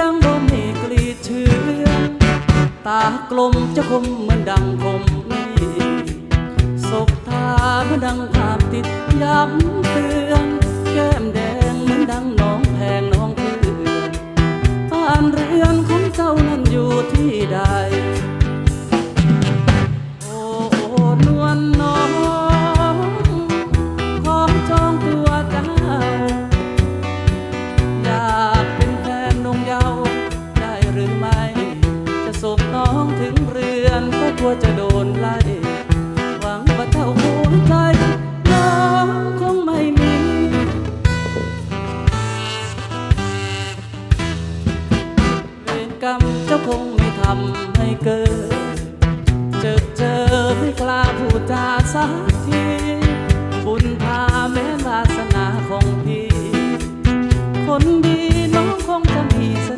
ดังลมเอกลีดเชื้อตากลมจะคมเหมือนดังคมนี่ศกตาเมือดังภาพติดย้ำเตือนแก้มแดง จอเจอไม่กล้าพูดจาสักที บุญพาแม้วาสนาของพี่ คนดีน้องคงจะมีเส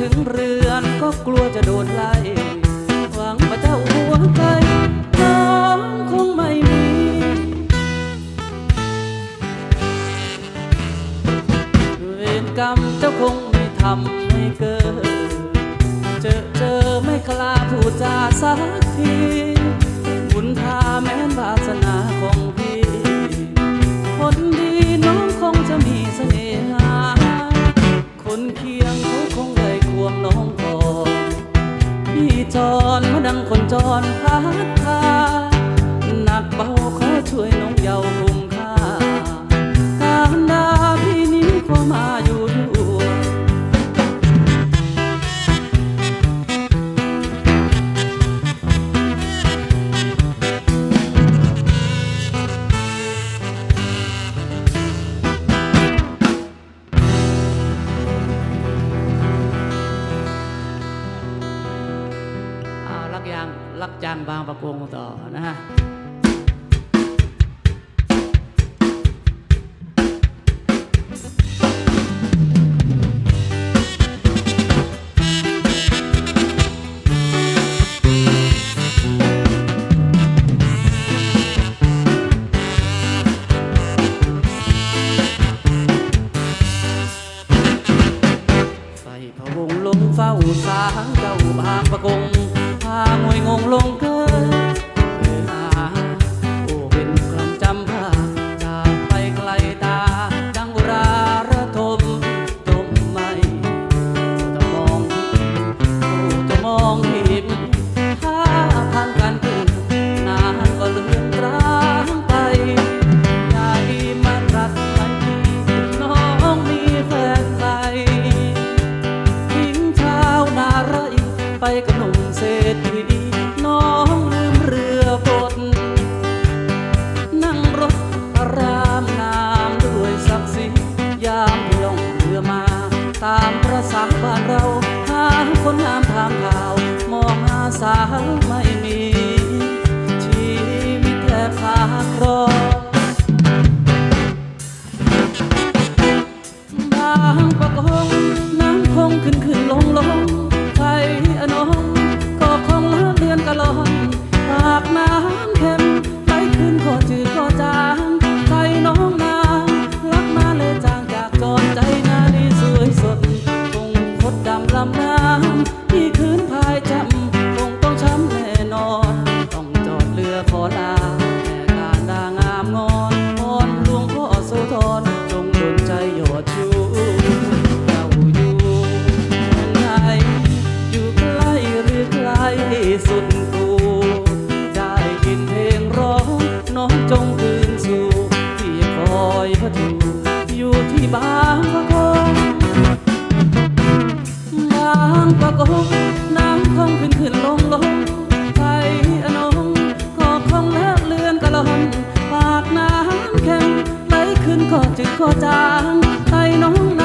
ถึงเรือนก็กลัวจะโดนไล่หวังมาเจ้าหัวใจน้องคงไม่มี เวรกรรมเจ้าคงไม่ทำให้เกิด เจอเจอไม่คลาผู้จาสักที จรมาดังคนจรพัดพาหนักเบาขอช่วยน้องเยาว์คงค่าการดาพี่นิ้ขอมาอยู่ รักจางบางประกงต่อนะฮะเฝ้าสางเจ้าบางประกงางวยงงลงเกล my power. สุดฟูได้ยินเพลงร้อง น้องจงคืนสู่ที่คอยพระทูอยู่ที่บางประกงบางประกงน้ำคงขึ้นขึ้นลงลงไปอนงก็คงแล้วเลือนกะลอนปากน้ำแข็งไหลขึ้นก็จึงก็จางไตน้อง